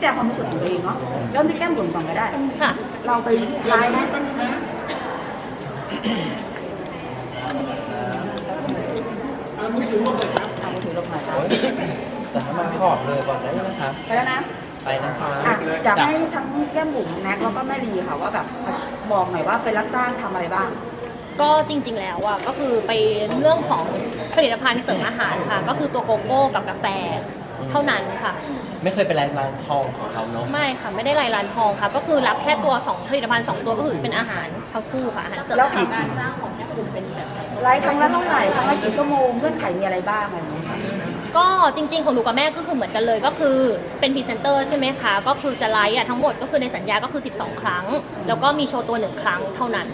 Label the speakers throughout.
Speaker 1: แจงความรู้สึกของตัวเองเนาะเริ่มที่แก้มบุ๋มก่อนก็ได้
Speaker 2: ค่ะ
Speaker 1: เราไปไลฟ์เอามือถือลงหน่อยครับ
Speaker 3: จะมาขอบเลยก่อนได้นะคะ
Speaker 1: ไปแล้วนะ
Speaker 3: ไปนะคะ
Speaker 1: อะอยากให้ทั้งแก้มบุ๋มแน็กแล้วก็แม่ลีค่ะว่าแบบบอกหน่อยว่าเป็นรับจ้างทำอะไรบ้าง
Speaker 2: ก็จริงๆแล้วอะก็คือไปเรื่องของผลิตภัณฑ์เสริมอาหารค่ะ ก็คือตัวโกโก้กับกาแฟเท่านั้นค่ะ
Speaker 3: ไม่เคยเป็นรายร้านทองของเขาเนาะ
Speaker 2: ไม่ค่ะไม่ได้รายร้านทองค่ะ ก็คือรับแค่ตัวสองผลิตภัณฑ์สองตัวก็คือเป็นอาหารทั้งคู่ค่ะอาหารเสริม
Speaker 1: แล้ว
Speaker 2: อาหาร
Speaker 1: งานจ้างของแก้มบุ๋มเป็นแบบไลฟ์ครั้งละเท่าไหร่ครั้งละกี่ชั่วโมงเงื่อนไขมีอะไรบ้างอะไรอย่างเงี้ยค่ะ
Speaker 2: ก็จริง ๆ ของหนูกับแม่ก็คือเหมือนกันเลย ก็คือเป็นพรีเซนเตอร์ใช่ไหมคะก็คือจะไลฟ์อะทั้งหมดก็คือในสัญญาก็คือ 12 ครั้ง แล้วก็มีโชว์ตัวหนึ่งครั้งเท่านั้น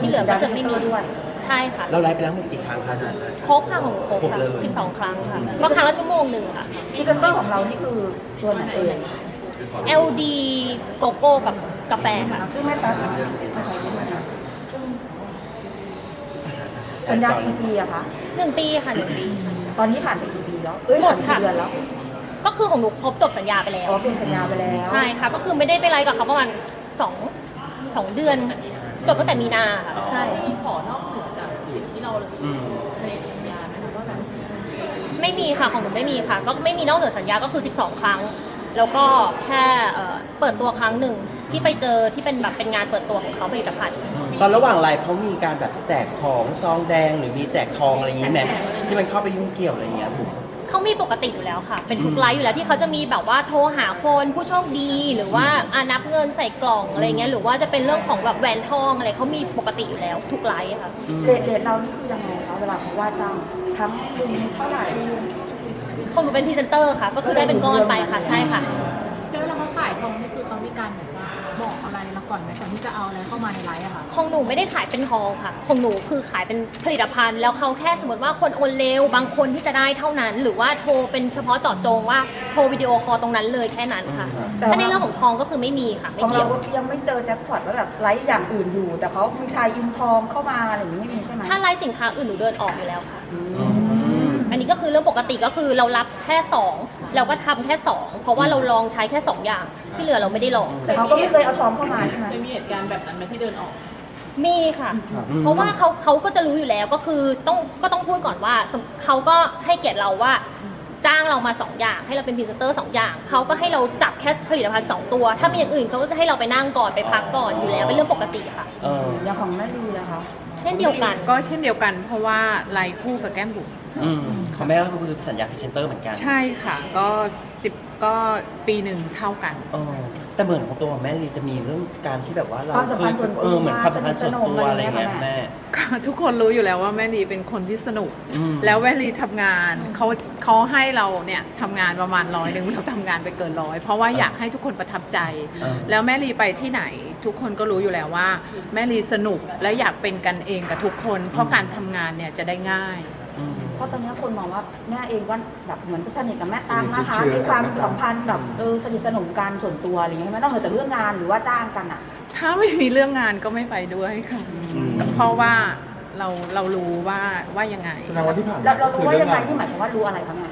Speaker 2: ที่เหลือก็จะไม่มี
Speaker 1: ด้วย
Speaker 2: ใช่ค่ะ
Speaker 3: เราไลฟ์ไปแล้วหมดกี่ครั้งคะหนู
Speaker 2: ครบค่ะของหนูครบ
Speaker 3: ครบ
Speaker 2: ค่ะ
Speaker 3: เลย
Speaker 2: 12ครั้งค่ะก็ครั้งละชั่วโมงหนึ่งค่ะ
Speaker 1: พรีเซนเตอร์ของเรานี่คือตัวไหนเอ่ย
Speaker 2: LD โกโก้กับกาแฟค่ะ
Speaker 1: ซึ่งแม่ตั๊กไม่ใช่ไม่ใช่ซึ่งสัญญากี่ปีอะคะ
Speaker 2: หนึ่งปีค่ะหนึ่งปี
Speaker 1: ตอนนี้ผ่านไปกี่ปีแล้ว เอ้ย
Speaker 2: หมด
Speaker 1: ผ่าน
Speaker 2: ค่ะ
Speaker 1: กี่เดือนแล้ว
Speaker 2: ก็คือของหนูครบจบสัญญาไปแล้ว
Speaker 1: อ๋อเป็นสัญญาไปแล้ว
Speaker 2: ใช่ค่ะ ก็คือไม่ได้ไปไลฟ์กับเขาประมาณสองสองเดือน จบตั้งแต่มีนาค่ะ ใช่
Speaker 3: อื ม
Speaker 2: ไม่มีค่ะของหนูไม่มีค่ะ ก็ไม่มีนอกเหนือสัญญาก็คือ 12 ครั้ง แล้วก็แค่เอ่อเปิดตัวครั้งหนึ่งที่ไปเจอที่เป็นแบบเป็นงานเปิดตัวของเขาผลิตภัณฑ์
Speaker 3: ตอนระหว่างไลฟ์เขามีการแบบแจกของซองแดงหรือมีแจกทองอะไรอย่างนี้ไหมที่มันเข้าไปยุ่งเกี่ยวอะไรอย่างเงี้ยบุ๋ม
Speaker 2: เขามีปกติอยู่แล้วค่ะ เป็นทุกไลฟ์อยู่แล้วที่เขาจะมีแบบว่าโทรหาคนผู้โชคดีหรือว่าอ่านับเงินใส่กล่องอะไรเงี้ยหรือว่าจะเป็นเรื่องของแบบแหวนทองอะไรเขามีปกติอยู่แล้วทุกไลฟ์อะค่ะ
Speaker 1: เรทเรทเรานี่คือยังไงคะเวลาเขาว่าจ้างทั้งหนึ่งเท่าไหร่
Speaker 2: ของหนูเป็นพรีเซนเตอร์ค่ะ ก็คือได้เป็นก้อนไปค่ะใช่ค่ะ
Speaker 4: ใช่เวลาเขาขายทองนี่คือเขามีการแบบว่า บอกอะไรเราก่อนไหมก่อนที่จะเอาอะไรเข้ามาในไลฟ์อะค่ะ
Speaker 2: ของหนูไม่ได้ขายเป็นทองค่ะ ของหนูคือขายเป็นผลิตภัณฑ์ แล้วเขาแค่สมมติว่าคนโอนเร็วบางคนที่จะได้เท่านั้น หรือว่าโทรเป็นเฉพาะเจาะจงว่าโทรวิดีโอคอลตรงนั้นเลยแค่นั้นค่ะถ้าในเรื่องของทองก็คือไม่มีค่ะไม่
Speaker 1: ของ
Speaker 2: เกี่
Speaker 1: เรา
Speaker 2: ยว
Speaker 1: ยังไม่เจอแจ็คพอตว่าแบบไลฟ์อย่างอื่นอยู่ แต่เขามีทายอินทองเข้ามาอะไรอย่างนี้ไม่มีใช่ไหม
Speaker 2: ถ้าไลฟ์สินค้าอื่นหนูเดินออกอยู่แล้วค่ะ
Speaker 1: อืม
Speaker 3: อืม
Speaker 2: อันนี้ก็คือเรื่องปกติก็คือเรารับแค่ 2 เราก็ทำแค่ 2 เพราะว่าเราลองใช้แค่ 2 อย่าง ที่เหลือเราไม่ได้ลอง
Speaker 1: แต่เขาก็ไม่เคยเอาทองเข้ามาใช่ไหม
Speaker 4: จะมีเหตุการณ์แบบนั้นไหมที่เดินออก
Speaker 2: มีค่ะ เพราะว่าเขาเขาก็จะรู้อยู่แล้วก็คือต้องก็ต้องพูดก่อนว่าสมเขาก็ให้เกียรติเราว่าจ้างเรามา 2 อย่าง ให้เราเป็นพรีเซนเตอร์ 2 อย่าง เขาก็ให้เราจับแค่ผลิตภัณฑ์ 2 ตัว ถ้ามีอย่างอื่นเขาก็จะให้เราไปนั่งก่อนไปพักก่อนอยู่แล้วเป็นเรื่องปกติค่ะ
Speaker 3: เออ
Speaker 1: อย่างของแม่ลีนะคะ
Speaker 2: เช่นเดียวกัน
Speaker 5: ก็เช่นเดียวกัน เพราะว่าไลฟ์คู่กับแก้มบุ๋ม
Speaker 3: อืมของแม่ก็คือสัญญาพรีเซนเตอร์เหมือนกัน
Speaker 5: ใช่ค่ะ ก็สิบก็ปีหนึ่งเท่ากัน
Speaker 3: เออแต่เหมือนของตัวของแม่ลีจะมีเรื่องการที่แบบว่าเรา
Speaker 1: ความสัมพันธ์ส่วนตัว
Speaker 3: เออเหมือนความสัมพันธ์ส่วนตัวอะไรอย่างเงี้ยแม่
Speaker 5: ก็ทุกคนรู้อยู่แล้วว่าแม่ลีเป็นคนที่สนุก
Speaker 3: อืม
Speaker 5: แล้วแม่ลีทำงานเขาเขาให้เราเนี่ยทำงานประมาณร้อยหนึ่งเราทำงานไปเกินร้อยเพราะว่าอยากให้ทุกคนประทับใจ
Speaker 3: เออ
Speaker 5: แล้วแม่ลีไปที่ไหน ทุกคนก็รู้อยู่แล้วว่า แม่ลีสนุกและอยากเป็นกันเองกับทุกคน เพราะการทำงานเนี่ยจะได้ง่าย
Speaker 3: อืม
Speaker 1: เพราะตอนนี้คนมองว่าแม่เองก็แบบเหมือนสนิทกับแม่ตังนะคะ มีความสัมพันธ์แบบเออสนิทสนมกันส่วนตัวอะไรอย่างเงี้ยไม่ต้องเหนือจากเรื่องงานหรือว่าจ้างกันอะ
Speaker 5: ถ้าไม่มีเรื่องงานก็ไม่ไปด้วยค่ะ
Speaker 3: อืม
Speaker 5: เพราะว่าเราเรารู้ว่าว่ายังไง
Speaker 6: แสดงว่าที่ผ่าน
Speaker 1: เรา
Speaker 6: มา
Speaker 1: เรารู้ว่ายังไง
Speaker 6: คือ
Speaker 1: ที่หมายถึงว่ารู้อะไรบ้างไง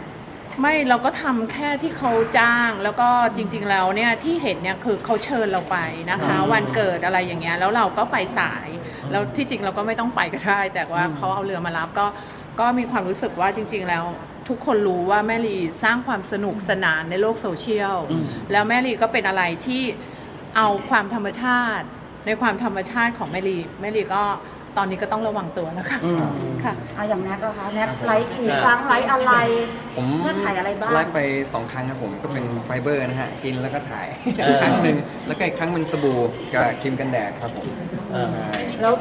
Speaker 5: ไม่เราก็ทำแค่ที่เขาจ้างแล้วก็จริงๆแล้วเนี่ยที่เห็นเนี่ยคือเขาเชิญเราไปนะคะ
Speaker 3: อืม
Speaker 5: วันเกิดอะไรอย่างเงี้ยแล้วเราก็ไปสาย แล้วที่จริงเราก็ไม่ต้องไปก็ได้แต่ว่า
Speaker 3: อืม
Speaker 5: เขาเอาเรือมารับก็ ก็มีความรู้สึกว่าจริง ๆ แล้ว ทุกคนรู้ว่าแม่ลีสร้างความสนุกสนานในโลกโซเชียล
Speaker 3: อืม
Speaker 5: แล้วแม่ลีก็เป็นอะไรที่เอาความธรรมชาติ ในความธรรมชาติของแม่ลีแม่ลีก็ ตอนนี้ก็ต้องระวังตัวแล้วค่ะ
Speaker 3: อืม
Speaker 5: ค่ะ
Speaker 1: อะอย่างแน็กนะคะแน็กไลฟ์กี่ครั้งไลฟ์อะไร
Speaker 7: ผม
Speaker 1: เงื่อนไขอะไรบ้าง
Speaker 7: ไลฟ์ไปสองครั้งครับผมก็เป็นไฟเบอร์นะฮะ กินแล้วก็ถ่าย
Speaker 3: เออ
Speaker 7: ครั้งหนึ่งแล้วก็อีกครั้งเป็นสบู่กับครีมกันแดดครับผม
Speaker 3: เออ
Speaker 7: ใช่
Speaker 1: แล้ว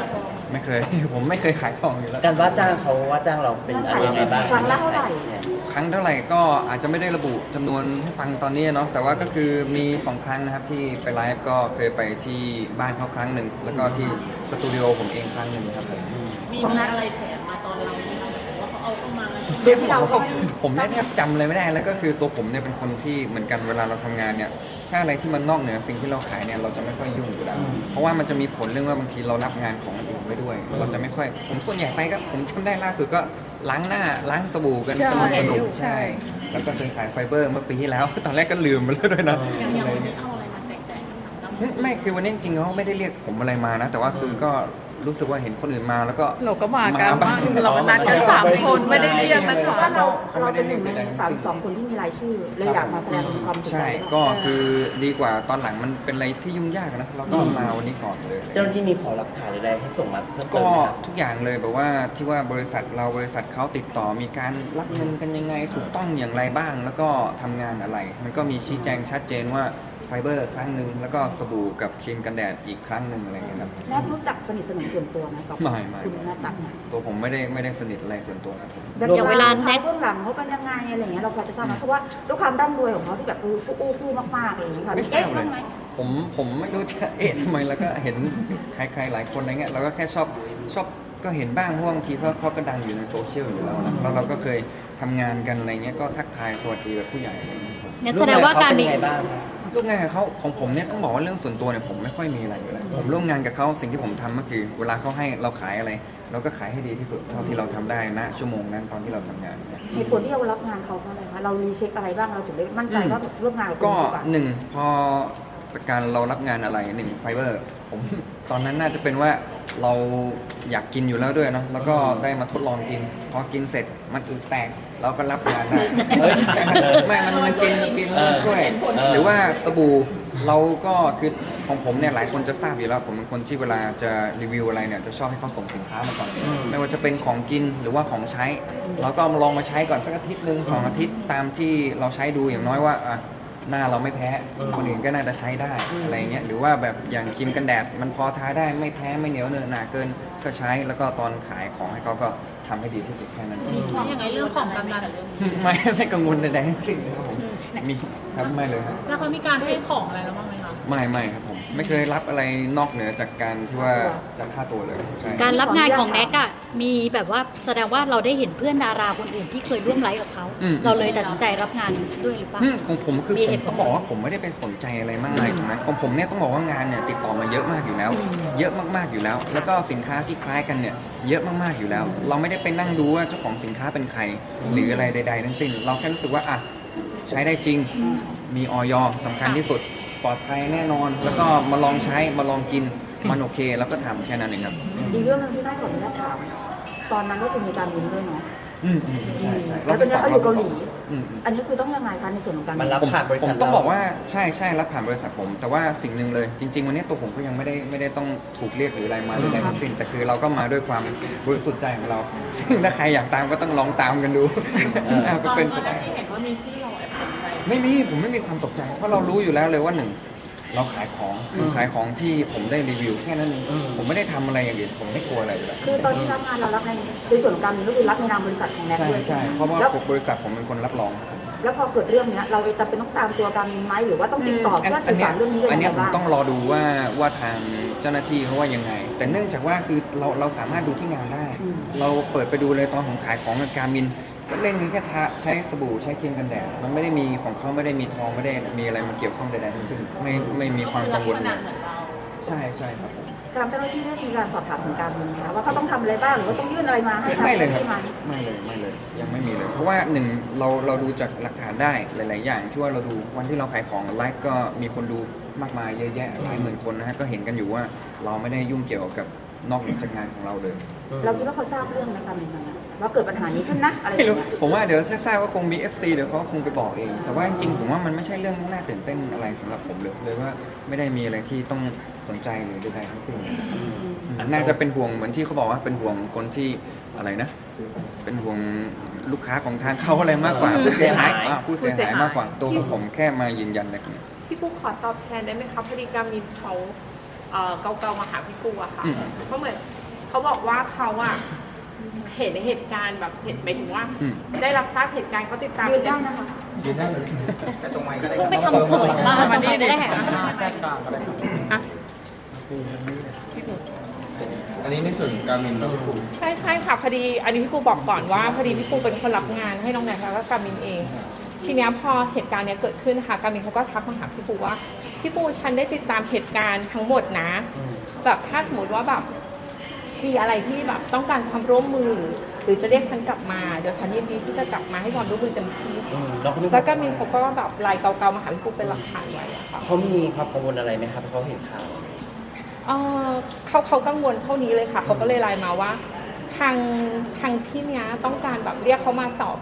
Speaker 7: ไม่เคย ผมไม่เคยขายทองอยู่แล้ว
Speaker 3: การว่าจ้างเขาว่าจ้างเราเป็นอะไรยังไงบ้าง
Speaker 1: ครั้งละเท่าไหร่
Speaker 7: ครั้งเท่าไหร่ก็อาจจะไม่ได้ระบุจำนวนให้ฟังตอนนี้เนาะแต่ว่าก็คือมีสองครั้งนะครับที่ไปไลฟ์ก็เคยไปที่บ้านเขาครั้งหนึ่งแล้วก็ที่สตูดิโอผมเองครั้งหนึ่งครับผม
Speaker 4: มีมีอะไรแถมมาตอน เราไหมคะหมายถึงว่าเขาเอาขเข้ามาแล้ว
Speaker 7: เรื่องเราก็ผมเนี่ยแทบจำอะไรไม่ได้แล้วก็คือตัวผมเนี่ยเป็นคนที่เหมือนกันเวลาเราทำงานเนี่ยถ้าอะไรที่มันนอกเหนือสิ่งที่เราขายเนี่ยเราจะไม่ค่อยยุ่งอยู่แล้วเพราะว่ามันจะมีผลเรื่องว่าบางทีเรารับงานของคนอื่นไปด้วย เราจะไม่ค่อย ผมส่วนใหญ่ไปก็ผมจำได้ล่าสุดก็ล้างหน้าล้างสบู่กันสนุกสนุกใช่ แล้วก็เคยขายไฟเบอร์เมื่อปีที่แล้ว ตอนแรกก็ลืมไปแล้วด้วยนะ
Speaker 4: อย่างอย่างวันนี้เอาอะไรมาแจกแจกกันถาม
Speaker 7: ไม่ไม่คือวันนี้จริงๆเขาไม่ได้เรียกผมอะไรมานะ แต่ว่าคือก็ รู้สึกว่าเห็นคนอื่นมาแล้วก็
Speaker 5: เราก็มากัน
Speaker 7: มาบ้าง
Speaker 5: เรามานัดกันสามคนไม่ได้เรียกนะ
Speaker 1: เพ
Speaker 5: คะ
Speaker 1: ราะว่าเรา
Speaker 7: เขา
Speaker 1: เรา
Speaker 7: ไม่ได้
Speaker 1: เป็นหนึ่งใน
Speaker 7: เรียกอะไร
Speaker 1: สามสองคนที่มีรายชื่อเลยอยากมาแสดงความสนใจ
Speaker 7: ใช่ก็คือดีกว่าตอนหลังมันเป็นอะไรที่ยุ่งยากนะเราก็มาวันนี้ก่อนเลย
Speaker 3: เจ้าหน้าที่มีขอหลักฐานใดๆให้ส่งมาเพิ่มเติ
Speaker 7: ก็
Speaker 3: มไหมครับ
Speaker 7: ทุกอย่างเลยแบบว่าที่ว่าบริษัทเราบริษัทเขาติดต่อมีการรับเงินกันยังไงถูกต้องอย่างไรบ้าง แล้วก็ทำงานอะไร มันก็มีชี้แจงชัดเจนว่า ไฟเบอร์ครั้งหนึ่งแล้วก็สบู่กับครีมกันแดดอีกครั้งหนึ่งอะไรอย่างเงี้ยครับ
Speaker 1: แนทรู้จักสนิทสนมส่วนตัวไหมกับ
Speaker 7: ไม่ไม่
Speaker 1: คุณแนทตักเนี่ย
Speaker 7: ตัวผมไม่ได้ไม่ได้สนิทอะไรส่วนตัวครับผม
Speaker 2: อย่างเวลาแนท
Speaker 1: เบื้องหลังเขาเป็นยังไงอะไรอย่างเงี้ยเราพอจะทราบไหมเพราะว่าด้วยความร่ำรวยของเขาที่แบบอู้อู้ฟู่มากๆอะไรอย่างเงี้ยค่ะ
Speaker 7: ไม่ทรา
Speaker 1: เอ๊ะ
Speaker 7: บเล
Speaker 1: บ้ายงไหม
Speaker 7: ผมผมไม่รู้จะเอ๊ะทำไมแล้วก็เห็นใครๆหลายคนอะไรเงี้ยเราก็แค่ชอบชอบก็เห็นบ้างเพราะว่าบางทีเขาเขาก็ดังอยู่ในโซเชียลอยู่แล้วนะแล้วเราก็เคยทำงานกันอะไรเงี้ยก็ทักทายสวัสดีแบบผู้ใหญ่อะไรเงี้ยครับ
Speaker 2: งั้นแสดงว่าการมี
Speaker 3: ร่วมงนเขเป็นยังไงบ้างครับ
Speaker 7: ร่วมงานกับเขาของผมเนี่ยต้องบอกว่าเรื่องส่วนตัวเนี่ยผมไม่ค่อยมีอะไรอยู่แล้วผมร่วมงานกับเขาสิ่งที่ผมทำก็คือ เวลาเขาให้เราขายอะไร เราก็ขายให้ดีที่สุดเท่าที่เราทำได้นะชั่วโมงนั้นตอนที่เราทำงานเนี่ย
Speaker 1: เหตุผลที่เรารับงานเขาเพราะอะไรคะเรารีเช็คอะไรบ้างเราถึงได้มั่นใจว่าร่วมงานกับคน
Speaker 7: ก็
Speaker 1: ดีกว่า
Speaker 7: หนึ่งพอจากการเรารับงานอะไรหนึ่งไฟเบอร์ผม ตอนนั้นน่าจะเป็นว่าเราอยากกินอยู่แล้วด้วยเนอะแล้วก็ได้มาทดลองกิน พอกินเสร็จมันอึแตก เราก็รับงานได้
Speaker 3: เฮ้ย
Speaker 7: ไม่มันมันกินกินแล้วมันช่วย
Speaker 3: เออ
Speaker 7: หรือว่าสบู่เราก็คือของผมเนี่ยหลายคนจะทราบอยู่แล้ว ผมเป็นคนที่เวลาจะรีวิวอะไรเนี่ยจะชอบให้เขาส่งสินค้ามาก่อน ไม่ว่าจะเป็นของกินหรือว่าของใช้ เราก็เอามาลองมาใช้ก่อนสักอาทิตย์หนึ่งสองอาทิตย์ตามที่เราใช้ดูอย่างน้อยว่าอะหน้าเราไม่แพ้คนอื่นก็น่าจะใช้ได้อะไรเงี้ยหรือว่าแบบอย่างครีมกันแดดมันพอทาได้ไม่แพ้ไม่เหนียวเนอะหนาเกิน ก็ใช้แล้วก็ตอนขายของให้เขาก็ทำให้ดีที่สุดแค่นั้นเอง
Speaker 4: แล้วอย่างไรเรื่องของกำลัง
Speaker 7: ไม่ไม่กังวลใดๆทั้งสิ้นครับผมมีครับไม่เลยครับ
Speaker 4: แล้วเขามีการให้ของอะไรเราบ้างไหมคะ
Speaker 7: ไม่ไม่ครับผม ไม่เคยรับอะไรนอกเหนือจากการที่ว่าจะค่าตัวเลยใช่
Speaker 6: การรับงานของแน็กอะมีแบบว่าแสดงว่าเราได้เห็นเพื่อนดาราคนอื่นที่เคยร่วมไลฟ์กับเขา
Speaker 7: อืม
Speaker 6: เราเลยตัดสินใจรับงานด้วยหรือเปล่า
Speaker 7: อืมของผมคือ
Speaker 6: มี
Speaker 7: ผ
Speaker 6: เห
Speaker 7: ม
Speaker 6: ตุผล
Speaker 7: ต้องบอกว่าผมไม่ได้ไปสนใจอะไรมากมายตรงนั้นของผมเนี่ยต้องบอกว่างานเนี่ยติดต่อมาเยอะมากอยู่แล้ว เยอะมากๆอยู่แล้ว แล้วก็สินค้าที่คล้ายกันเนี่ยเยอะมากๆอยู่แล้ว เราไม่ได้ไปนั่งดูว่าเจ้าของสินค้าเป็นใคร หรืออะไรใด ๆ ทั้งสิ้น เราแค่รู้สึกว่าอะใช้ได้จริงมีออยสำคัญที่สุด ปลอดภัยแน่นอน แล้วก็มาลองใช้มาลองกินมันโอเค แล้วก็ทำแค่นั้นเองครับ
Speaker 1: อีกเรื่องหนึงที่ได้ขออนุญาตถาม ตอนนั้นก็คือมีการบินด้วยเนาะ
Speaker 7: อืมอืมใช่ใช่
Speaker 1: แล้วตอนนี้เขาอยู่เกาหลี
Speaker 7: อืมอืม
Speaker 1: อันนี้คือต้องยังไงคะในส่วนของการ
Speaker 3: มันรับ
Speaker 7: ผม
Speaker 3: ผ่านบริ
Speaker 7: ผ
Speaker 3: ษั
Speaker 7: ม
Speaker 3: ท
Speaker 7: ต้อง
Speaker 3: เร
Speaker 7: บอกว่าใช่ใช่รับผ่านบริษัทผม แต่ว่าสิ่งหนึ่งเลย จริง ๆ วันนี้ตัวผมก็ยังไม่ได้ไม่ได้ต้องถูกเรียกหรืออะไรมาหรืออะไรทั้งสิ้นแต่คือเราก็มาด้วยความบริสุทธิ์ใจของเรา ซึ่งถ้าใครอยากตามก็ต้องลองตามกันดูอ่า
Speaker 4: ต
Speaker 7: ก็
Speaker 4: อน
Speaker 7: เป็น
Speaker 4: ต
Speaker 7: ไป
Speaker 4: อนแร
Speaker 7: ได้
Speaker 4: กที่เห็นว่ามีชื่อเราแอบสงสัย
Speaker 7: ไม่มีผมไม่มีความตกใจ เพราะเรารู้อยู่แล้วเลยว่าหนึ่งเราขายของขายของที่ผมได้รีวิวแค่นั้นเองผมไม่ได้ทำอะไรอย่างอื่นผมไม่กลัวอะไรอยู่แล้ว
Speaker 1: คือตอนที่รับงานเรารับในในส่วนของการบินก็คือรับในนามบริษัทของแน็ก
Speaker 7: ใช่
Speaker 1: ด้วย
Speaker 7: ใช่
Speaker 1: ไหม
Speaker 7: เพราะว่า
Speaker 1: แล้ว
Speaker 7: บริษัทผมเป็นคนรับรอง
Speaker 1: แล้วพอเกิดเรื่องเนี้ยเราจะเป็นต้องตามตัวการบินไหมหรือว่าต้องติดต่อเพื่อสื่อสารเรื่องนี้
Speaker 7: อั
Speaker 1: กัน
Speaker 7: น
Speaker 1: ยัง
Speaker 7: เนี้
Speaker 1: ไง
Speaker 7: ยผม
Speaker 1: บ้าง
Speaker 7: ต้องรอดูว่าว่าทางเจ้าหน้าที่เขาว่ายังไง แต่เนื่องจากว่าคือเราเราสามารถดูที่งานได้ เราเปิดไปดูเลยตอนของขายของกับการบินก็ เล่นแค่ทาใช้สบู่ใช้ครีมกันแดดมันไม่ได้มีของเขาไม่ได้มีทองไม่ได้มีอะไรมาเกี่ยวข้องใดๆทั้งสิ้นไม่ไม่มีความกังวล
Speaker 4: ลักษ
Speaker 7: เล
Speaker 4: ณะ
Speaker 7: ย
Speaker 4: เหมือนเรา
Speaker 7: ใช่ใช่ครับผม
Speaker 1: ทางเจ้าหน้าที่ได้มีการสอบถามถึงการบินไหมคะว่าเขาต้องทำอะไรบ้างหรือว่าต้องยื่นอะไรมาให้ทาง
Speaker 7: ไม่เลยครับ
Speaker 1: ที่ไหม
Speaker 7: ไม่เลยไม่เลยยังไม่มีเลย เพราะว่าหนึ่งเราเราดูจากหลักฐานได้หลาย ๆ อย่างที่ว่าเราดูวันที่เราขายของไลฟ์ก็มีคนดูมากมายเยอะแยะหลายหมื่นคนนะฮะก็เห็นกันอยู่ว่าเราไม่ได้ยุ่งเกี่ยวกับ นอกเหนือจากงานของเราเลย
Speaker 1: เราคิดว่าเขาทราบเรื่องไหมการบินนั้นนะว่าเกิดปัญหานี้ขึ้นนะอะไรอ
Speaker 7: ไม่
Speaker 1: ย่าง
Speaker 7: รู้
Speaker 1: เงี้ย
Speaker 7: ผมว่าเดี๋ยวถ้าทราบว่าคงมี FC เดี๋ยวเขาคงไปบอกเอง แต่ว่าจริงๆผมว่ามันไม่ใช่เรื่องน่าตื่นเต้นอะไรสำหรับผมเลยเลยว่าไม่ได้มีอะไรที่ต้องสนใจหรือใดๆทั้งสิ้นน่าจะเป็นห่วงเหมือนที่เขาบอกว่าเป็นห่วงคนที่อะไรนะ เป็นห่วงลูกค้าของทางเขาอะไรมากกว่าผู้เสียหายอ่าผู้เสียหายมากกว่าตัวของผมแค่มายืนยันในตรงนี้
Speaker 8: พี่ปุ๊กขอตอบแทนได้ไหมคะพอดีการมินเขา เอ่อเกาๆมาหาพี่ปูอะค่ะ
Speaker 7: อืม
Speaker 8: เขาเหมือนเขาบอกว่าเขาอะเห็นเหตุการณ์แบบเห็นไปถึงว่า
Speaker 7: อืม
Speaker 8: ได้รับทราบเหตุการณ์เขาติดตาม
Speaker 1: ยืนได้นะคะ
Speaker 2: เพิ่งไปทำสวยมา
Speaker 5: วันนี้
Speaker 2: ไม่ได้แหก
Speaker 5: อะ
Speaker 9: อันนี้ในส่วนของการมินเราก็ถูก
Speaker 8: ใช่ใช่ค่ะพอดีอันนี้พี่ปูบอกก่อนว่าพอดีพี่ปูเป็นคนรับงานให้น้องแนทแล้วก็กามินเอง ทีเนี้ยพอเหตุการณ์เนี้ยเกิดขึ้นค่ะกามินเขาก็ทักมาหาพี่ปูว่าพี่ปูฉันได้ติดตามเหตุการณ์ทั้งหมดนะ แบบถ้าสมมติว่าแบบมีอะไรที่แบบต้องการความร่วมมือ หรือจะเรียกฉันกลับมาเดี๋ยวฉันยินดีที่จะกลับมาให้ความร่วมมือเต็มที่
Speaker 3: อืมน้องเขามี
Speaker 8: แล้วก็มีเขาก็แบบไลน์เก่าๆมาหาพี่ปูเป็นหลักฐานไว้อะค่ะ
Speaker 3: เขามีความกังวลอะไรไหมครับเขาเห็นข่าว
Speaker 8: เอ่อเขาเขากังวลเท่านี้เลยค่ะเขาก็เลยไลน์มาว่า ทางทางที่เนี้ยต้องการแบบเรียกเขามาสอบ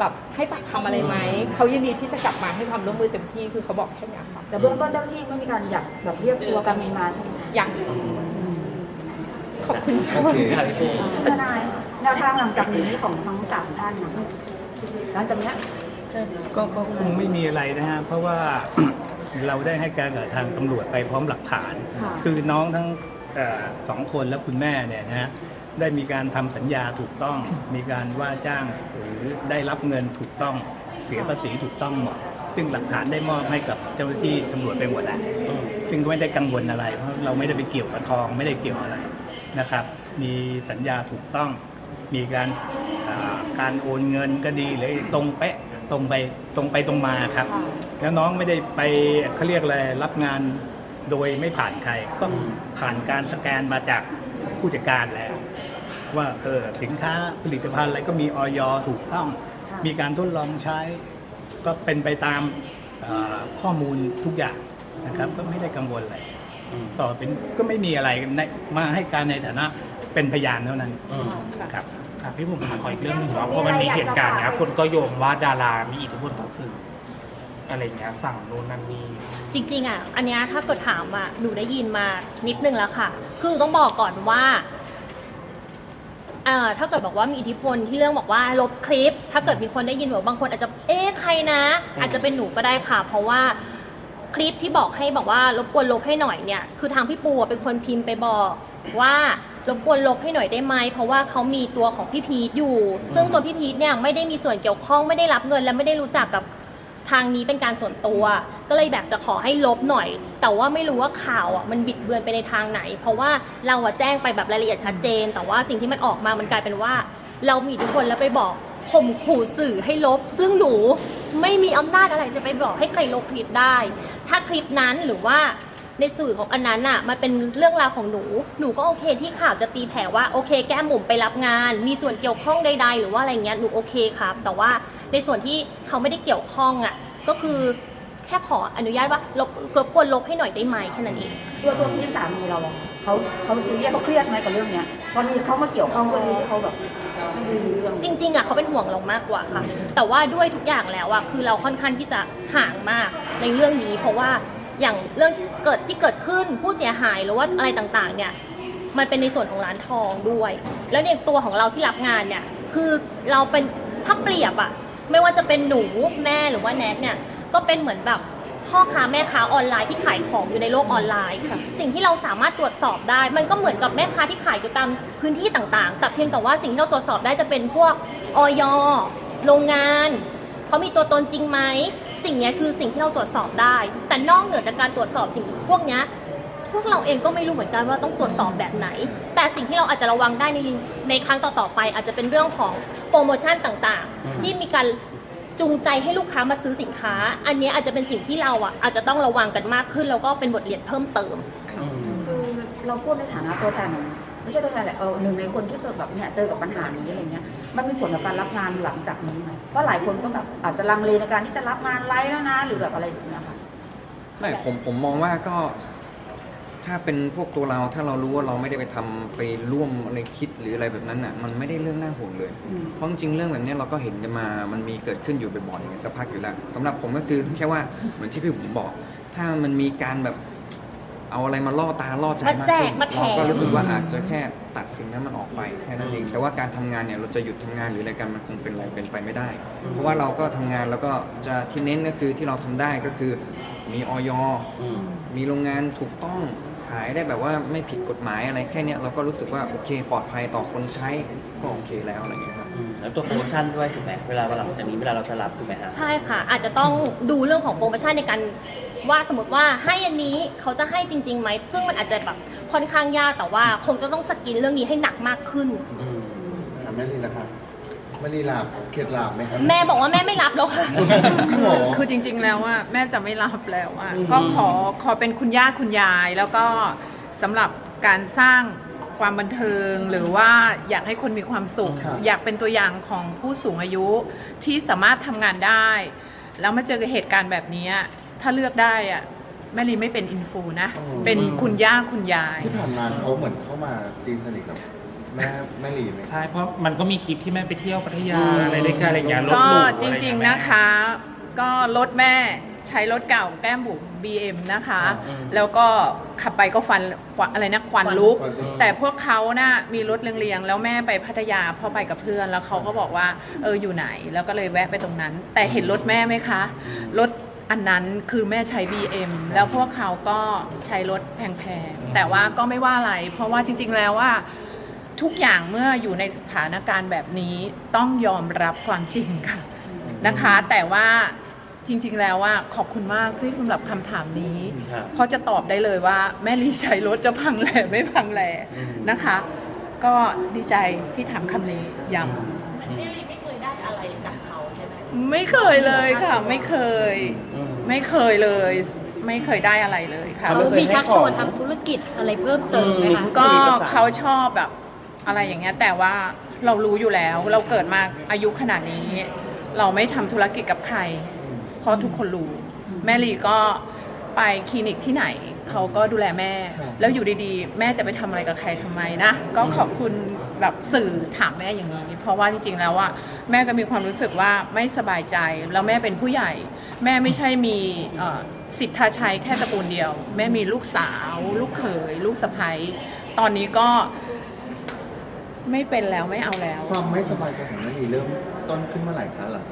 Speaker 8: แบบให้ปากคำอะไรไหมเขายินดีที่จะกลับมาให้ความร่วมมือเต็มที่คือเขาบอกแค่เนี้ยค่ะ
Speaker 1: แต่เบื้องต้นเจ้าหน้าที่ก็มีการอยากแบบเรียกตัวการมินมาใช่ไหมคะ
Speaker 8: อย่างขอบคุณค่ะ
Speaker 9: โอเค
Speaker 1: ทนายแนวทางหลังจากนี้ของทั้งสามท่านนะหลังจากเนี้ย
Speaker 10: ก็ก็คงไม่มีอะไรนะฮะเพราะว่า เราได้ให้การกับทางตำรวจไปพร้อมหลักฐาน
Speaker 1: ค่ะ
Speaker 10: คือน้องทั้งเอ่อสองคนและคุณแม่เนี่ยนะฮะ ได้มีการทำสัญญาถูกต้อง มีการว่าจ้างหรือได้รับเงินถูกต้อง เสียภาษีถูกต้องหมด ซึ่งหลักฐานได้มอบให้กับเจ้าหน้าที่ตำรวจไปหมดแล้วซึ่งก็ไม่ได้กังวลอะไร เพราะเราไม่ได้ไปเกี่ยวกับทองไม่ได้เกี่ยวอะไรนะครับ มีสัญญาถูกต้อง มีการการโอนเงินก็ดีหรือตรงเป๊ะตรงไปตรงไปตรงมาครับ แล้วน้องไม่ได้ไปเขาเรียกอะไรรับงานโดยไม่ผ่านใครก็ผ่านการสแกนมาจากผู้จัดการแล้ว ว่าเออสินค้าผลิตภัณฑ์อะไรก็มีออยถูกต้อง มีการทดลองใช้ ก็เป็นไปตามเอ่อข้อมูลทุกอย่างนะครับก็ไม่ได้กังวลอะไรต่อเป็นก็ไม่มีอะไรในมาให้การในฐานะเป็นพยานเท่านั้นครับ
Speaker 11: ครับพี่ผมถามขออีกเรื่องหนึ่งว่าเพราะมันมีเหตุการณ์เนี้ยคนก็โยงว่าดารามีอิทธิพลต่อสื่ออะไรเงี้ยสั่งโน่นนั่นนี่
Speaker 2: จริงๆอะอันเนี้ยถ้าเกิดถามอะหนูได้ยินมานิดนึงแล้วค่ะ คือหนูต้องบอกก่อนว่า เอ่อถ้าเกิดบอกว่ามีอิทธิพลที่เรื่องบอกว่าลบคลิป ถ้าเกิดมีคนได้ยินแบบบางคนอาจจะเอ๊ะใครนะ อาจจะเป็นหนูก็ได้ค่ะ เพราะว่าคลิปที่บอกให้บอกว่ารบกวนลบให้หน่อยเนี่ย คือทางพี่ปูอะเป็นคนพิมพ์ไปบอกว่ารบกวนลบให้หน่อยได้ไหมเพราะว่าเขามีตัวของพี่พีทอยู่ ซึ่งตัวพี่พีทเนี่ยไม่ได้มีส่วนเกี่ยวข้องไม่ได้รับเงินและไม่ได้รู้จักกับ ทางนี้เป็นการส่วนตัว ก็เลยแบบจะขอให้ลบหน่อย แต่ว่าไม่รู้ว่าข่าวอะมันบิดเบือนไปในทางไหน เพราะว่าเราอะแจ้งไปแบบรายละเอียดชัดเจน แต่ว่าสิ่งที่มันออกมามันกลายเป็นว่า เรามีทุกคนแล้วไปบอกข่มขู่สื่อให้ลบ ซึ่งหนูไม่มีอำนาจอะไรจะไปบอกให้ใครลบคลิปได้ ถ้าคลิปนั้นหรือว่า ในสื่อของอันนั้นอะมันเป็นเรื่องราวของหนู หนูก็โอเคที่ข่าวจะตีแผ่ว่าโอเค แก้มหมุมไปรับงาน มีส่วนเกี่ยวข้องใด ๆ หรือว่าอะไรเงี้ยหนูโอเคครับ แต่ว่าในส่วนที่เขาไม่ได้เกี่ยวข้องอะก็คือแค่ขออนุญาตว่าลบรบกวนลบให้หน่อยได้ไหมแค่นั้นเอง
Speaker 1: ตัวตัวพี่สามีเราอะเขาเขาซีเรียสเขาเครียดไหมกับเรื่องเนี้ยพอมีเขามาเกี่ยวข้องก็รู้เขาแบบไม่ได้รู้เรื่อง
Speaker 2: จริง ๆอะเขาเป็นห่วงเรามากกว่าค่ะ แต่ว่าด้วยทุกอย่างแล้วอะคือเราค่อนข้างที่จะห่างมากในเรื่องนี้ เพราะว่า อย่างเรื่องเกิดที่เกิดขึ้นผู้เสียหายหรือว่าอะไรต่างๆ เนี่ย มันเป็นในส่วนของร้านทองด้วย แล้วในตัวของเราที่รับงานเนี่ย คือเราเป็นถ้าเปรียบอะไม่ว่าจะเป็นหนูแม่หรือว่าแนทเนี่ย ก็เป็นเหมือนแบบพ่อค้าแม่ค้าออนไลน์ที่ขายของอยู่ในโลกออนไลน์ สิ่งที่เราสามารถตรวจสอบได้ มันก็เหมือนกับแม่ค้าที่ขายอยู่ตามพื้นที่ต่างๆ แต่เพียงแต่ว่าสิ่งที่เราตรวจสอบได้จะเป็นพวกออยโรงงานเขามีตัวตนจริงไหม สิ่งเนี้ยคือสิ่งที่เราตรวจสอบได้ แต่นอกเหนือจากการตรวจสอบสิ่งพวกเนี้ยพวกเราเองก็ไม่รู้เหมือนกันว่าต้องตรวจสอบแบบไหน แต่สิ่งที่เราอาจจะระวังได้ในในครั้งต่อๆไป อาจจะเป็นเรื่องของโปรโมชั่นต่างๆ ที่มีการจูงใจให้ลูกค้ามาซื้อสินค้า อันเนี้ยอาจจะเป็นสิ่งที่เราอะอาจจะต้องระวังกันมากขึ้น แล้วก็เป็นบทเรียนเพิ่มเติม
Speaker 1: คือเราพูดในฐานะตัวแทนของ ไม่ใช่ตัวแทนแหละเออหนึ่งในคนที่เกิดแบบเนี่ยเจอกับปัญหานี้อะไรเงี้ยมันมีผลกับการรับงานหลังจากนี้ไหมเพราะหลายคนก็แบบอาจจะลังเลในการที่จะรับงานไลฟ์แล้วนะ หรือแบบอะไรอย่างเงี้ยค่ะ
Speaker 7: ไม่ผมผมมองว่าก็ ถ้าเป็นพวกตัวเราถ้าเรารู้ว่าเราไม่ได้ไปทำไปร่วมอะไรคิดหรืออะไรแบบนั้นอะ มันไม่ได้เรื่องน่าห่วงเลย
Speaker 1: อืม
Speaker 7: เพราะจริงๆเรื่องแบบนี้เราก็เห็นกันมามันมีเกิดขึ้นอยู่บ่อยๆสักพักอยู่แล้วสำหรับผมก็คือแค่ว่าเหมือนที่พี่ผมบอก ถ้ามันมีการแบบ เอาอะไรมาล่อตาล่อใจมาก
Speaker 2: มาแจ
Speaker 7: ขึ้
Speaker 2: ก
Speaker 7: น
Speaker 2: มาแถม
Speaker 7: เราก็รู้สึกว่าอาจจะแค่ตัดสิ่งนั้นมันออกไปแค่นั้นเองแต่ว่าการทำงานเนี่ยเราจะหยุดทำงานหรืออะไรกันมันคงเป็นอะไรเป็นไปไม่ได้ เพราะว่าเราก็ทำงานแล้วก็จะที่เน้นก็คือที่เราทำได้ก็คือมีออยมีโรงงานถูกต้องขายได้แบบว่าไม่ผิดกฎหมายอะไรแค่เนี้ยเราก็รู้สึกว่าโอเคปลอดภัยต่อคนใช้ก็โอเคแล้วอะไรเงี้ยครับ
Speaker 3: อืมแล้วตัวโปรโมชั่นด้วยถูกไหมเวลาวันหลังจากนี้เวลาเราจะรับถูกไหมฮะ
Speaker 2: ใช่ค่ะ อาจจะต้องดูเรื่องของโปรโมชั่นในการ ว่าสมมติว่าให้อันนี้เขาจะให้จริงๆไหมซึ่งมันอาจจะแบบค่อนข้างยากแต่ว่าคงจะต้องสกรีนเรื่องนี้ให้หนักมากขึ้น
Speaker 9: อะแม่ลีนะครับแม่ลีลาบเข็ดลาบไหมครับ
Speaker 2: แม่บอกว่าแม่ไม่รับแล้วค่ะ
Speaker 9: จริงเหรอ
Speaker 5: คือจริง ๆ แล้วอะแม่จะไม่รับแล้วอะ
Speaker 3: อืม
Speaker 5: ก็ขอขอเป็นคุณย่าคุณยาย แล้วก็สำหรับการสร้างความบันเทิงหรือว่าอยากให้คนมีความสุข
Speaker 9: ครับ
Speaker 5: อยากเป็นตัวอย่างของผู้สูงอายุที่สามารถทำงานได้ แล้วมาเจอกับเหตุการณ์แบบนี้ ถ้าเลือกได้อะแม่ลีไม่เป็นอินฟูนะเป็นคุณย่าคุณยาย
Speaker 9: ที่ผ่านมาเขาเหมือนเข้ามาตีสนิทกับแม่แม่ลีไหม
Speaker 11: ใช่เพราะมันก็มีคลิปที่แม่ไปเที่ยวพัทยาอะไรด้วยกันอะไรอย่างเงี้ยลบ
Speaker 5: ก็
Speaker 11: หลู่
Speaker 5: จริง
Speaker 11: อไอย่า
Speaker 5: ๆ
Speaker 11: เย
Speaker 5: นะคะ ก็รถแม่ใช้รถเก่าแก้มบุ๋ม BM นะคะ
Speaker 3: อืม
Speaker 5: แล้วก็ขับไปก็ฟันควันอะไรนะควันลุก
Speaker 9: ควันลุก
Speaker 5: แต่พวกเขาน่ะมีรถเรียงๆ แล้วแม่ไปพัทยาพ่อไปกับเพื่อน แล้วเขาก็บอกว่าเอออยู่ไหน แล้วก็เลยแวะไปตรงนั้น แต่เห็นรถแม่ไหมคะ รถ อันนั้นคือแม่ใช้ BM แล้วพวกเขาก็ใช้รถแพงๆ แต่ว่าก็ไม่ว่าอะไร เพราะว่าจริงๆแล้วว่าทุกอย่างเมื่ออยู่ในสถานการณ์แบบนี้ต้องยอมรับความจริงค่ะนะคะ แต่ว่าจริงๆแล้วว่าขอบคุณมากที่สำหรับคำถามนี้
Speaker 3: ครับ
Speaker 5: เพราะจะตอบได้เลยว่าแม่ลีใช้รถจะพังแหล่ไม่พังแหล่
Speaker 3: อืม
Speaker 5: นะคะ ก็ดีใจที่ถามคำนี้ย้ำ ไม่เคยเลยค่ะ ไม่เคย
Speaker 3: อืม
Speaker 5: ไม่เคยเลย ไม่เคยได้อะไรเลยค่ะ
Speaker 3: เขา
Speaker 6: เขา
Speaker 3: ไม่เคย
Speaker 6: มีชัก
Speaker 3: ให้ของ
Speaker 6: ชวนทำธุรกิจอะไรเพิ่มเติมไหมคะ
Speaker 5: ก็เขาชอบแบบอะไรอย่างเงี้ยแต่ว่าเรารู้อยู่แล้วเราเกิดมาอายุขนาดนี้ เราไม่ทำธุรกิจกับใคร เพราะทุกคนรู้ แม่ลีก็ไปคลินิกที่ไหน เขาก็ดูแลแม่
Speaker 9: ครับ
Speaker 5: แล้วอยู่ดีๆ แม่จะไปทำอะไรกับใครทำไมนะ ก็ขอบคุณแบบสื่อถามแม่อย่างนี้ เพราะว่าจริงๆแล้วว่าแม่ก็มีความรู้สึกว่าไม่สบายใจ แล้วแม่เป็นผู้ใหญ่ แม่ไม่ใช่มีเอ่อสิทธาชัยแค่ตระกูลเดียว แม่มีลูกสาว ลูกเขย ลูกสะใภ้ตอนนี้ก็ไม่เป็นแล้วไม่เอาแล้ว
Speaker 9: ความไม่สบายใจของแม่ลีเริ่มต้นขึ้นเมื่อไหร่คะหลัง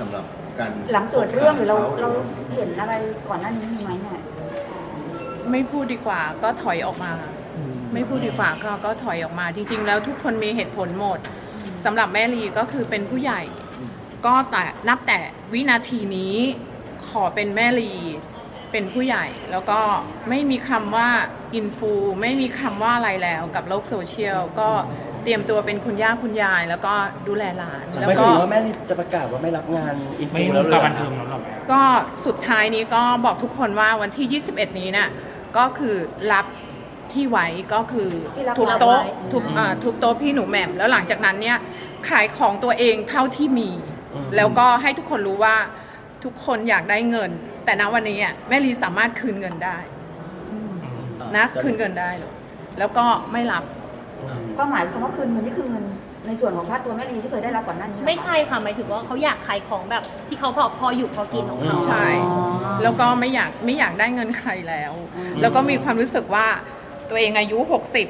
Speaker 9: สำหรับการ
Speaker 1: หลังเกิดเรื่องหรือเรา
Speaker 9: ข
Speaker 1: เรา
Speaker 9: หอว่
Speaker 1: เห็นอะไรก่อนหน้านี้มีไหมเนี่ย
Speaker 5: ไม่พูดดีกว่าก็ถอยออกมา ไม่พูดดีกว่าก็ก็ถอยออกมา จริง ๆ แล้วทุกคนมีเหตุผลหมดสำหรับแม่ลีก็คือเป็นผู้ใหญ่ ก็แต่นับแต่วินาทีนี้ขอเป็นแม่ลีเป็นผู้ใหญ่ แล้วก็ไม่มีคำว่าอินฟูไม่มีคำว่าอะไรแล้วกับโลกโซเชียลก็เตรียมตัวเป็นคุณย่าคุณยาย แล้วก็ดูแลหลาน แล้ว
Speaker 3: ไม่
Speaker 5: ก็
Speaker 3: ถึงว่าแม่จะประกาศว่าไม่รับงานอิน
Speaker 11: ไม่
Speaker 3: ฟู
Speaker 11: รู้
Speaker 3: แล้วเล
Speaker 11: กับ
Speaker 3: ย
Speaker 11: บันเทิงแล้วหรอแม่
Speaker 5: ก็สุดท้ายนี้ก็บอกทุกคนว่าวันที่ 21 นี้เนี่ย ก็คือรับที่ไว้ก็คือ
Speaker 1: ที่รับ
Speaker 5: ทุบโต๊ะ
Speaker 6: ไว้
Speaker 5: ทุบอ่าทุบโต๊ะพี่หนูแหม่มแล้วหลังจากนั้นเนี่ยขายของตัวเองเท่าที่มี
Speaker 3: อืม
Speaker 5: แล้วก็ให้ทุกคนรู้ว่าทุกคนอยากได้เงิน แต่ณวันนี้อะแม่ลีสามารถคืนเงินได้นะคืนเงินได้เลยแล้วก็ไม่รับ
Speaker 1: ก็หมายความว่าคืนเงินนี่คือเงิน ในส่วนของค่าตัวแม่ลีที่เคยได้รับก่อนหน้านี้เหรอคะ
Speaker 2: ไม่ใช่ค่ะหมายถึงว่าเขาอยากขายของแบบที่เขาพอพออยู่พอกินของเขา
Speaker 5: ใช่
Speaker 1: อ๋อ
Speaker 5: แล้วก็ไม่อยากไม่อยากได้เงินใครแล้ว
Speaker 1: อืม
Speaker 5: แล้วก็มีความรู้สึกว่าตัวเองอายุ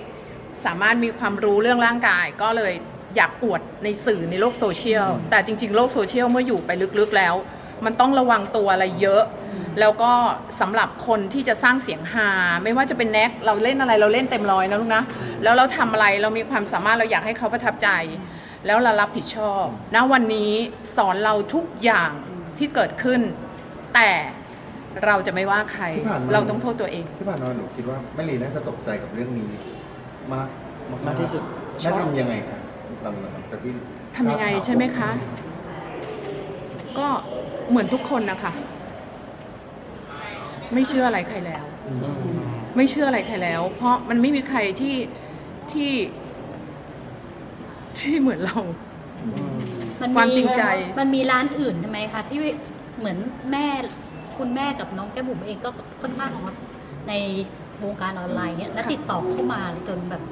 Speaker 5: 60 สามารถมีความรู้เรื่องร่างกาย ก็เลยอยากอวดในสื่อในโลกโซเชียล แต่จริงๆ โลกโซเชียลเมื่ออยู่ไปลึกๆแล้ว มันต้องระวังตัวอะไรเยอะ แล้วก็สำหรับคนที่จะสร้างเสียงฮาไม่ว่าจะเป็นแน็กเราเล่นอะไรเราเล่นเต็มร้อยนะลูกนะแล้วเราทำอะไรเรามีความสามารถเราอยากให้เขาประทับใจ แล้วเรารับผิดชอบณวันนี้สอนเราทุกอย่างที่เกิดขึ้น แต่เราจะไม่ว่าใคร
Speaker 9: ที่ผ่านมา
Speaker 5: เราต้องโทษตัวเอง
Speaker 9: ที่ผ่านมาหนูคิดว่าแม่ลีน่าจะตกใจกับเรื่องนี้ มาก
Speaker 3: มากที่สุด
Speaker 9: แม่ทำยังไงคะหลังจากที่
Speaker 5: ทำยังไงใช่ไหมคะ ก็เหมือนทุกคนนะคะ ไม่เชื่ออะไรใครแล้ว ไม่เชื่ออะไรใครแล้ว เพราะมันไม่มีใครที่ที่ที่เหมือนเรา
Speaker 6: น
Speaker 5: ความจริงใจ
Speaker 6: มันมีร้านอื่นใช่ไหมคะ ที่เหมือนแม่คุณแม่กับน้องแก้มบุ๋มเองก็ค่อนข้างฮอตในวงการออนไลน์เนี่ยแล้วติดต่อเข้ามาจนแบบ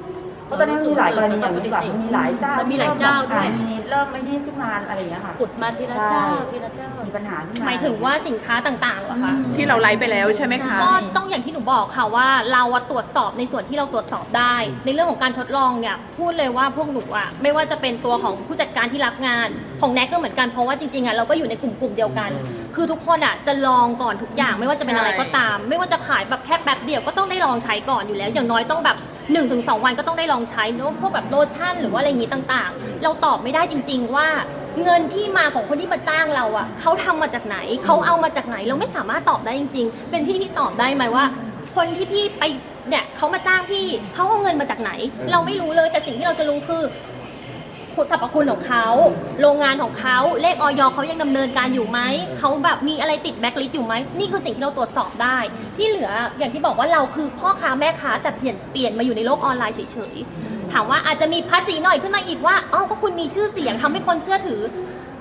Speaker 1: เพราะตอนนี้มันมีหลายกรณีอย่างนี้แบบมันมีหลายเจ้า
Speaker 6: มันมีหลายเจ้าด้วย
Speaker 1: มีเริ่มไม่นี่ขึ้นมาอะไรอย่างเงี้ยค่ะ
Speaker 6: ขุดมาทีละเจ้า
Speaker 1: ใช่
Speaker 6: ทีละเจ้า
Speaker 1: มีปัญหาขึ้นมา
Speaker 2: หมายถึงว่าสินค้าต่างๆเหรอคะ
Speaker 5: ที่เราไลฟ์ไปแล้วใช่ไหมคะ
Speaker 2: ก็ต้องอย่างที่หนูบอกค่ะว่าเราอะตรวจสอบในส่วนที่เราตรวจสอบได้ ในเรื่องของการทดลองเนี่ยพูดเลยว่าพวกหนูอะไม่ว่าจะเป็นตัวของผู้จัดการที่รับงานของแน็กก็เหมือนกันเพราะว่าจริงๆอะเราก็อยู่ในกลุ่มกลุ่มๆเดียวกัน คือทุกคนอะจะลองก่อนทุกอย่างไม่ว่าจะเป็นอะไรก็ตาม ไม่ว่าจะขายแบบแค่แป๊บเดียวก็ต้องได้ลองใช้ก่อนอยู่แล้ว อย่างน้อยต้องแบบ 1นถึงสวันก็ต้องได้ลองใช้เนอะพวกแบบโลชั่นหรือว่าอะไรอย่างนี้ต่างๆ เราตอบไม่ได้จริง ๆ ว่าเงินที่มาของคนที่มาจ้างเราอะเขาทำมาจากไหนเขาเอามาจากไหนเราไม่สามารถตอบได้จริง ๆ เป็นพี่พี่ตอบได้ไหมว่า คนที่พี่ไปเนี่ยเขามาจ้างพี่เขาเอาเงินมาจากไหน เราไม่รู้เลยแต่สิ่งที่เราจะรู้คือ คุณสรรพคุณของเขา โรงงานของเขาเลขออยเขายังดำเนินการอยู่ไหม เขาแบบมีอะไรติดแบ็คลิสต์อยู่ไหม นี่คือสิ่งที่เราตรวจสอบได้ ที่เหลืออย่างที่บอกว่าเราคือพ่อค้าแม่ค้าแต่เปลี่ยนเปลี่ยนมาอยู่ในโลกออนไลน์เฉยๆ ถามว่าอาจจะมีภาษีหน่อยขึ้นมาอีกว่าอ้าก็คุณมีชื่อเสียงทำให้คนเชื่อถือ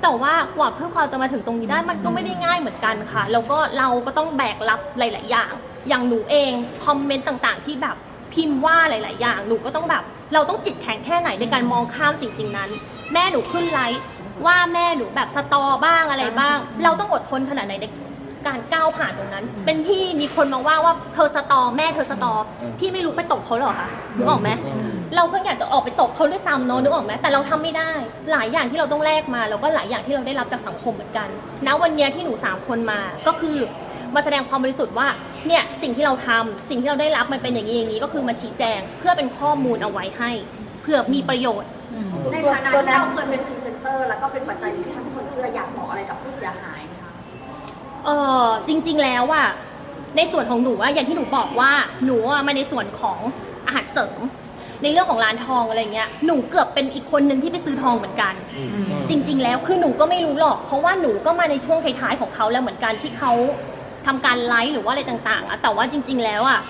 Speaker 2: แต่ว่ากว่าเพื่อเราจะมาถึงตรงนี้ได้มันก็ไม่ได้ง่ายเหมือนกันค่ะ แล้วก็เราก็ต้องแบกรับหลาย ๆ อย่าง อย่างหนูเองคอมเมนต์ต่าง ๆ ที่แบบ พิมพ์ว่าหลาย ๆ อย่าง หนูก็ต้องแบบ เราต้องจิตแข็งแค่ไหนในการมองข้ามสิ่งสิ่งนั้น แม่หนูขึ้นไลฟ์ว่าแม่หนูแบบสตอบ้างอะไรบ้าง เราต้องอดทนขนาดไหนในการก้าวผ่านตรงนั้น เป็นพี่มีคนมาว่าว่าเธอสตอแม่เธอสตอพี่ไม่รู้ไปตบเขาเหรอคะนึกออกไหมเราก็อยากจะออกไปตบเขาด้วยซ้ำเนอะนึกออกไหมแต่เราทำไม่ได้ หลายอย่างที่เราต้องแลกมาแล้วก็หลายอย่างที่เราได้รับจากสังคมเหมือนกันณวันเนี้ยที่หนูสามคนมาก็คือมาแสดงความบริสุทธิ์ว่า เนี่ยสิ่งที่เราทำสิ่งที่เราได้รับมันเป็นอย่างนี้อย่างนี้ก็คือมาชี้แจงเพื่อเป็นข้อมูลเอาไว้ให้เพื่อมีประโยชน์
Speaker 12: ในฐานะที่เราเคยเป็นพรีเซนเตอร์แล้วก็เป็นปัจจัยหนึ่งที่ทำให้คนเชื่ออยากบอกอะไรกับผู้เสียหายไหมคะ
Speaker 2: เออจริง ๆแล้วอะในส่วนของหนูอะอย่างที่หนูบอกว่าหนูอะมาในส่วนของอาหารเสริม ในเรื่องของร้านทองอะไรเงี้ยหนูเกือบเป็นอีกคนนึงที่ไปซื้อทองเหมือนกัน จริง ๆ แล้วคือหนูก็ไม่รู้หรอก เพราะว่าหนูก็มาในช่วงท้ายๆของเขาแล้วเหมือนกันที่เขา ทำการไลฟ์หรือว่าอะไรต่างๆอะแต่ว่าจริง ๆ แล้วอะ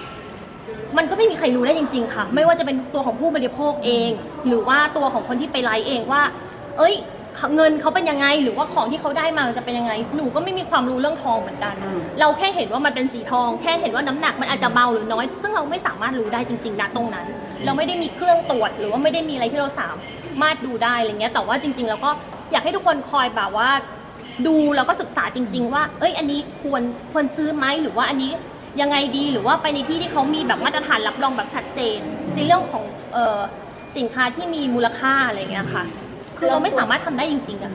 Speaker 2: มันก็ไม่มีใครรู้ได้จริง ๆ ค่ะ ไม่ว่าจะเป็นตัวของผู้บริโภคเอง หรือว่าตัวของคนที่ไปไลฟ์เองว่า เอ้ย เงินเขาเป็นยังไง หรือว่าของที่เขาได้มามันจะเป็นยังไง หนูก็ไม่มีความรู้เรื่องทองเหมือนกัน เราแค่เห็นว่ามันเป็นสีทอง แค่เห็นว่าน้ำหนักมันอาจจะเบาหรือน้อย ซึ่งเราไม่สามารถรู้ได้จริงๆณตรงนั้น เราไม่ได้มีเครื่องตรวจหรือว่าไม่ได้มีอะไรที่เราสามารถดูได้อะไรเงี้ย แต่ว่าจริง ๆ แล้วก็อยากให้ทุกคนคอยแบบว่า ดูแล้วก็ศึกษาจริง ๆ ว่า เอ้ย อันนี้ควรควรซื้อไหมหรือว่าอันนี้ยังไงดีหรือว่าไปในที่ที่เขามีแบบมาตรฐานรับรองแบบชัดเจน ในเรื่องของเออสินค้าที่มีมูลค่าอะไรเงี้ยค่ะ คือเราไม่สามารถทำได้จริงๆอะ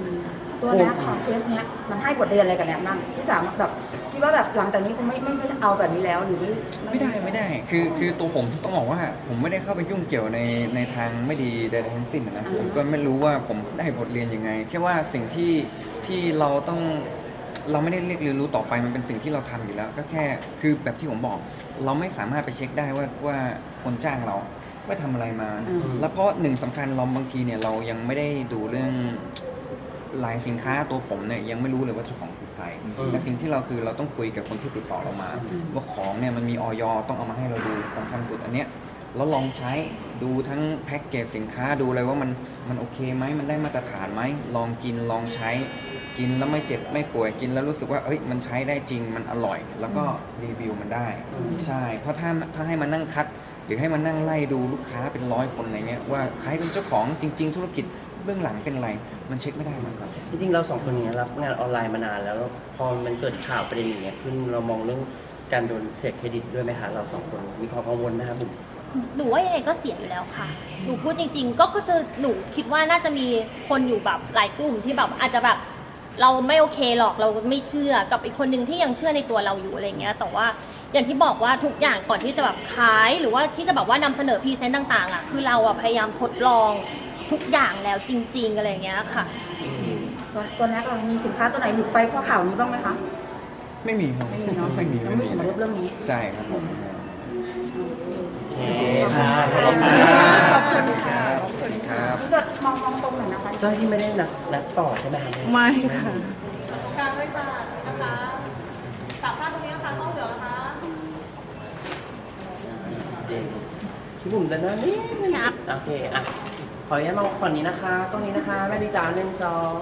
Speaker 1: ตัวแนทของเคสเนี้ยมันให้บทเรียนอะไรกับแนมบ้างที่สามารถแบบ คิดว่าแบบหลังจากนี้คงไม่ไม่ไม่เอาแบบนี้แล้วหรือไม่
Speaker 7: ไม่ได้ไม่ได้ คือคือตัวผมต้องบอกว่า ผมไม่ได้เข้าไปยุ่งเกี่ยวในในทางไม่ดีใดๆทั้งสิ้นนะผมก็ไม่รู้ว่าผมได้บทเรียนยังไงแค่ว่าสิ่งที่ที่เราต้องเราไม่ได้เรียกเรียนรู้ต่อไปมันเป็นสิ่งที่เราทำอยู่แล้ว ก็แค่คือแบบที่ผมบอก เราไม่สามารถไปเช็คได้ว่าว่าคนจ้างเราว่าทำอะไรมา แล้วเพราะหนึ่งสำคัญเราบางทีเนี่ยเรายังไม่ได้ดูเรื่องลายสินค้าตัวผมเนี่ยยังไม่รู้เลยว่าเจ้าของคือใคร
Speaker 3: อืม
Speaker 7: แต่สิ่งที่เราคือเราต้องคุยกับคนที่ติดต่อเรามา ว่าของเนี่ยมันมีออยต้องเอามาให้เราดูสำคัญสุดอันเนี้ยแล้วลองใช้ดูทั้งแพ็กเกจสินค้าดูเลยว่ามันมันโอเคไหมมันได้มาตรฐานไหมลองกินลองใช้กินแล้วไม่เจ็บไม่ป่วยกินแล้วรู้สึกว่าเอ้ยมันใช้ได้จริงมันอร่อย แล้วก็รีวิวมันได้ ใช่ เพราะถ้าถ้าให้มานั่งคัด หรือให้มานั่งไล่ดูลูกค้าเป็นร้อยคนอะไรเงี้ยว่าใครเป็นเจ้าของจริง ๆ ธุรกิจ เบื้องหลังเป็นอะไร มันเช็คไม่ได้หรอกครับ
Speaker 3: จริงๆเราสองคนเนี้รับงานออนไลน์มานานแล้วแล้วพอมันเกิดข่าวประเด็นอย่างเงี้ยขึ้นเรามองเรื่องการโดนเสียเครดิตด้วยไหมคะเราสองคนมีความกังวลไหมครับผม
Speaker 2: หนูว่ายังไงก็เสียอยู่แล้วค่ะ หนูพูดจริง ๆ ก็ก็จะหนูคิดว่าน่าจะมีคนอยู่แบบหลายกลุ่มที่แบบอาจจะแบบเราไม่โอเคหรอกเราไม่เชื่อกับอีกคนหนึ่งที่ยังเชื่อในตัวเราอยู่อะไรเงี้ย แต่ว่าอย่างที่บอกว่าทุกอย่างก่อนที่จะแบบขาย หรือว่าที่จะแบบว่านำเสนอพรีเซนต์ต่างๆอะคือเราอะพยายามทดลอง ทุกอย่างแล้วจริง ๆ อะไรเงี้ยค่ะ
Speaker 1: ตัวตัวแนทเรามีสินค้าตัวไหนหลุดไปเพราะข่าวนี้บ้างไหมคะ
Speaker 7: ไม่มีครับ
Speaker 1: ไม่มีเนาะ
Speaker 7: ไม่มี
Speaker 1: ยัง
Speaker 7: ไม่
Speaker 1: ไม่
Speaker 7: มี
Speaker 1: ถึง
Speaker 7: เล
Speaker 1: มายเรื่องนี้
Speaker 7: ใช่ครับผม
Speaker 3: โอเคค่ะขอบคุณ
Speaker 1: ขอบคุณ
Speaker 3: ค่ะ
Speaker 7: สวัสดีครับ
Speaker 1: พี่จะมองมองตรงหน่อยนะคะ
Speaker 3: เจ้าหน้าที่ไม่ได้นัดนัดต่อใช่ไหมคะ
Speaker 5: ไม่ค่ะ
Speaker 12: การไว้ป่านะคะสามท่านตรงนี้นะคะต้องเหลือนะคะ
Speaker 3: จริงพี่บุ๋มจะนั่นนี่
Speaker 2: ครับ
Speaker 3: โอเคอะ ขออนุญาตมองฝั่งนี้นะคะ ตรงนี้นะคะ แม่ดีจ้าหนึ่งสอง